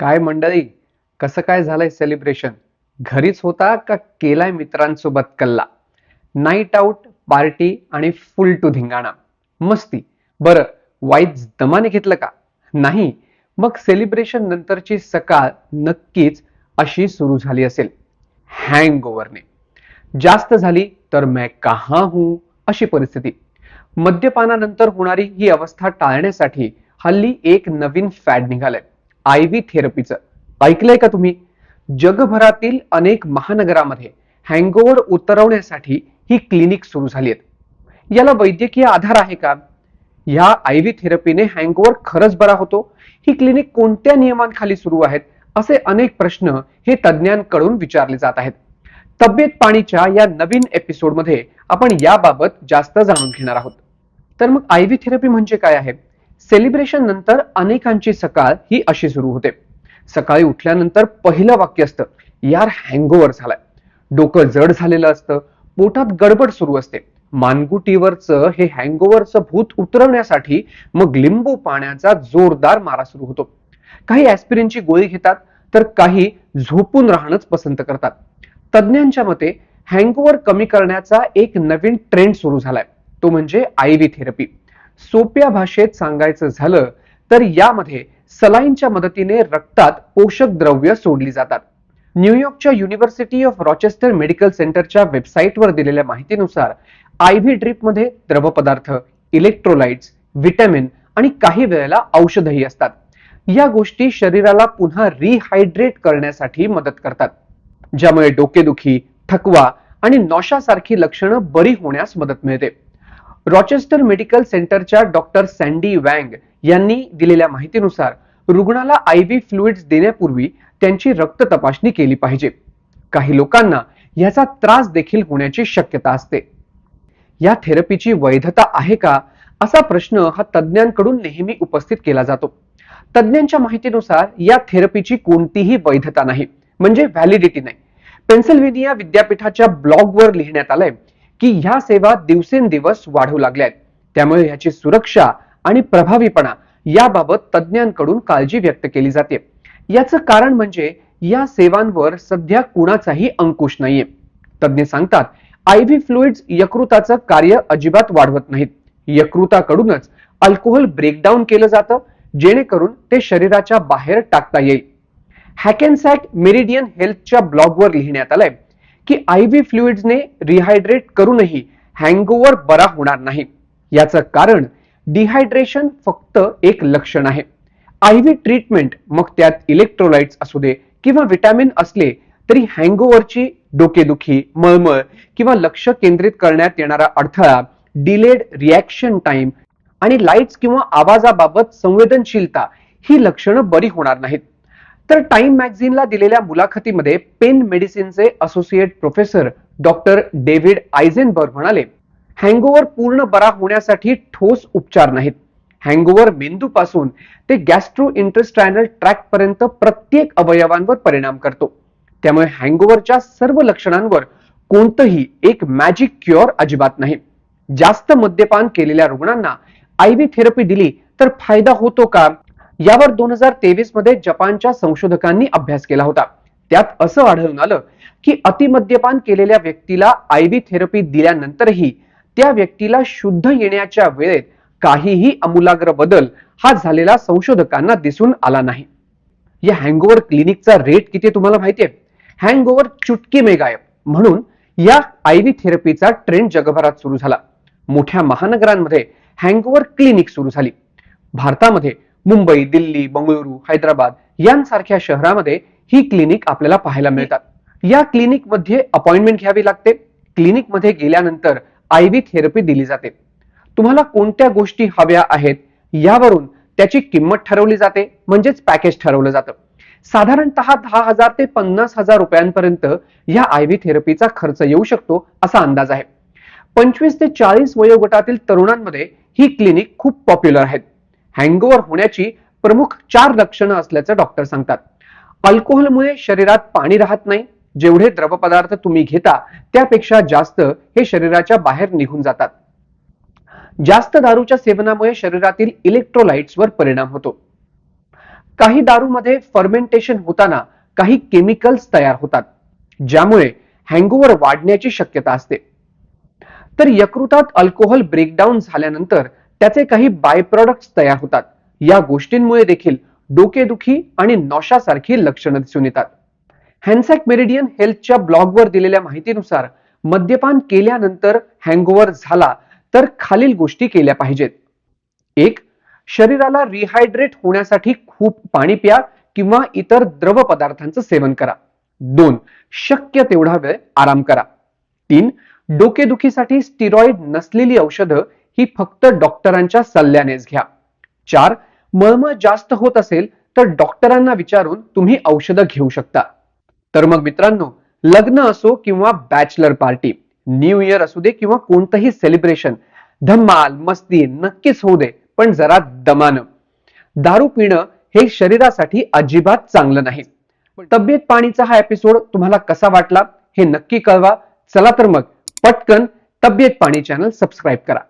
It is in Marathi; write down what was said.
काय मंडळी? कसं काय झालंय सेलिब्रेशन घरीच होता का केलाय मित्रांसोबत कल्ला? नाईट आउट पार्टी आणि फुल टू धिंगाणा. मस्ती. बरं वाईट दमाने घेतलं का? नाही. मग सेलिब्रेशन नंतरची सकाळ नक्कीच अशी सुरू झाली असेल. हँग ओव्हरने जास्त झाली तर मैं कहा हूं? अशी परिस्थिती. मद्यपानानंतर होणारी ही अवस्था टाळण्यासाठी हल्ली एक नवीन फॅड निघालाय. आय व्ही थेरपीचं. ऐकलंय का तुम्ही? जगभरातील अनेक महानगरामध्ये हँगओव्हर उतरवण्यासाठी ही क्लिनिक सुरू झाली आहेत याला वैद्यकीय आधार आहे का? ह्या आय व्ही थेरपीने हँगओव्हर खरंच बरा होतो? ही क्लिनिक कोणत्या नियमांखाली सुरू आहेत? असे अनेक प्रश्न हे तज्ज्ञांकडून विचारले जात आहेत. तब्येत पाणीच्या या नवीन एपिसोडमध्ये आपण याबाबत जास्त जाणून घेणार आहोत. तर मग आय व्ही थेरपी म्हणजे काय आहे? सेलिब्रेशन नंतर अनेकांची सकाळ ही अशी सुरू होते. सकाळी उठल्यानंतर पहिलं वाक्य असतं यार हँगओव्हर झालाय. डोकं जड झालेलं असतं पोटात गडबड सुरू असते. मानगुटीवरचं हे हँगओव्हरचं भूत उतरवण्यासाठी मग लिंबू पाण्याचा जोरदार मारा सुरू होतो. काही ऍस्पिरिनची गोळी घेतात तर काही झोपून राहणंच पसंत करतात. तज्ज्ञांच्या मते हँगओव्हर कमी करण्याचा एक नवीन ट्रेंड सुरू झालाय. तो म्हणजे आय व्ही थेरपी सोप्या भाषेत सांगायचं झालं तर यामध्ये सलाईनच्या मदतीने रक्तात पोषक द्रव्य सोडली जातात. न्यूयॉर्कच्या युनिव्हर्सिटी ऑफ रॉचेस्टर मेडिकल सेंटरच्या वेबसाईटवर दिलेल्या माहितीनुसार आय व्ही ड्रीपमध्ये द्रवपदार्थ इलेक्ट्रोलाइट्स व्हिटॅमिन आणि काही वेळेला औषधही असतात. या गोष्टी शरीराला पुन्हा रिहायड्रेट करण्यासाठी मदत करतात. ज्यामुळे डोकेदुखी थकवा आणि नॉशासारखी लक्षणं बरी होण्यास मदत मिळते. रॉचेस्टर मेडिकल सेंटरच्या डॉक्टर सँडी वँग यांनी दिलेल्या माहितीनुसार रुग्णाला आय व्ही फ्लुइड्स देण्यापूर्वी त्यांची रक्त तपासणी केली पाहिजे. काही लोकांना याचा त्रास देखील होण्याची शक्यता असते. या थेरपीची वैधता आहे का? असा प्रश्न हा तज्ज्ञांकडून नेहमी उपस्थित केला जातो. तज्ज्ञांच्या माहितीनुसार या थेरपीची कोणतीही वैधता नाही म्हणजे व्हॅलिडिटी नाही. पेन्सिल्व्हेनिया विद्यापीठाच्या ब्लॉगवर लिहिण्यात आलंय की ह्या सेवा दिवसेंदिवस वाढू लागल्या आहेत त्यामुळे ह्याची सुरक्षा आणि प्रभावीपणा याबाबत तज्ज्ञांकडून काळजी व्यक्त केली जाते. याचं कारण म्हणजे या सेवांवर सध्या कुणाचाही अंकुश नाहीये. तज्ज्ञ सांगतात आय व्ही फ्लुइड्स यकृताचं कार्य अजिबात वाढवत नाहीत. यकृताकडूनच अल्कोहोल ब्रेकडाऊन केलं जातं जेणेकरून ते शरीराच्या बाहेर टाकता येईल. हॅकेनसॅक मेरिडियन हेल्थच्या ब्लॉगवर लिहिण्यात आलंय. की आय व्ही फ्लुइड्सने रिहायड्रेट करूनही हँगओव्हर बरा होणार नाही. याचं कारण डिहायड्रेशन फक्त एक लक्षण आहे. आय व्ही ट्रीटमेंट मग त्यात इलेक्ट्रोलाइट्स असू दे किंवा विटॅमिन असले तरी हँगओव्हरची डोकेदुखी मळमळ किंवा लक्ष केंद्रित करण्यात येणारा अडथळा डिलेड रिॲक्शन टाइम आणि लाईट्स किंवा आवाजाबाबत संवेदनशीलता ही लक्षणं बरी होणार नाहीत. तर टाइम मॅगझिनला दिलेल्या मुलाखतीमध्ये pen मेडिसिनचे associate professor doctor David Eisenberg म्हणाले हँगओव्हर पूर्ण बरा होण्यासाठी ठोस उपचार नाहीत. हँगओव्हर मेंदूपासून ते गॅस्ट्रो इंटरस्ट्रॅनल ट्रॅक पर्यंत प्रत्येक अवयवांवर परिणाम करतो. त्यामुळे हँगओव्हरच्या सर्व लक्षणांवर कोणतंही एक मॅजिक क्युअर अजिबात नाही. जास्त मद्यपान केलेल्या रुग्णांना आय व्ही थेरपी दिली तर फायदा होतो का? यावर दोन हजार तेवीसमध्ये जपानच्या संशोधकांनी अभ्यास केला होता. त्यात असं आढळून आलं की अतिमद्यपान केलेल्या व्यक्तीला आय थेरपी दिल्यानंतरही त्या व्यक्तीला शुद्ध येण्याच्या वेळेत काहीही अमूलाग्र बदल हा झालेला संशोधकांना दिसून आला नाही. या हँगओव्हर क्लिनिकचा रेट किती तुम्हाला माहितीये हँगओव्हर चुटकी मेगायब म्हणून या आय व्ही थेरपीचा ट्रेंड जगभरात सुरू झाला. मोठ्या महानगरांमध्ये हँगओव्हर क्लिनिक सुरू झाली. भारतामध्ये मुंबई दिल्ली बंगळुरू हैदराबाद यांसारख्या शहरामध्ये ही क्लिनिक आपल्याला पाहायला मिळतात. या क्लिनिकमध्ये अपॉइंटमेंट घ्यावी लागते. क्लिनिकमध्ये गेल्यानंतर आय व्ही थेरपी दिली जाते. तुम्हाला कोणत्या गोष्टी हव्या आहेत यावरून त्याची किंमत ठरवली जाते म्हणजेच पॅकेज ठरवलं जातं. साधारणतः दहा हजार ते पन्नास हजार रुपयांपर्यंत या आय व्ही थेरपीचा खर्च येऊ शकतो असा अंदाज आहे. पंचवीस ते चाळीस वयोगटातील तरुणांमध्ये ही क्लिनिक खूप पॉप्युलर आहेत. हँगओव्हर होण्याची प्रमुख चार लक्षणं असल्याचं डॉक्टर सांगतात. अल्कोहोलमुळे शरीरात पाणी राहत नाही. जेवढे द्रवपदार्थ तुम्ही घेता त्यापेक्षा जास्त हे शरीराच्या बाहेर निघून जातात. जास्त दारूच्या सेवनामुळे शरीरातील इलेक्ट्रोलाइट्सवर परिणाम होतो. काही दारूमध्ये फर्मेंटेशन होताना काही केमिकल्स तयार होतात ज्यामुळे हँगओव्हर वाढण्याची शक्यता असते. तर यकृतात अल्कोहोल ब्रेकडाऊन झाल्यानंतर त्याचे काही बाय प्रॉडक्ट्स तयार होतात. या गोष्टींमुळे देखील डोकेदुखी आणि नॉशासारखी लक्षणं दिसून येतात. हॅन्सॅक मेरिडियन हेल्थच्या ब्लॉगवर दिलेल्या माहितीनुसार मद्यपान केल्यानंतर हँगओव्हर झाला तर खालील गोष्टी केल्या पाहिजेत. एक शरीराला रिहायड्रेट होण्यासाठी खूप पाणी प्या किंवा इतर द्रव पदार्थांचं सेवन करा. दोन शक्य तेवढा वेळ आराम करा. तीन डोकेदुखीसाठी स्टिरॉइड नसलेली औषधं ही फक्त डॉक्टरांच्या सल्ल्यानेच घ्या. चार मळमळ जास्त होत असेल तर डॉक्टरांना विचारून तुम्ही औषधं घेऊ शकता. तर मग मित्रांनो लग्न असो किंवा बॅचलर पार्टी न्यू इयर असू दे किंवा कोणतंही सेलिब्रेशन धमाल मस्ती नक्कीच होऊ दे पण जरा दमानं. दारू पिणं हे शरीरासाठी अजिबात चांगलं नाही. तब्येत पाणीचा हा एपिसोड तुम्हाला कसा वाटला हे नक्की कळवा. चला तर मग पटकन तब्येत पाणी चॅनल सबस्क्राईब करा.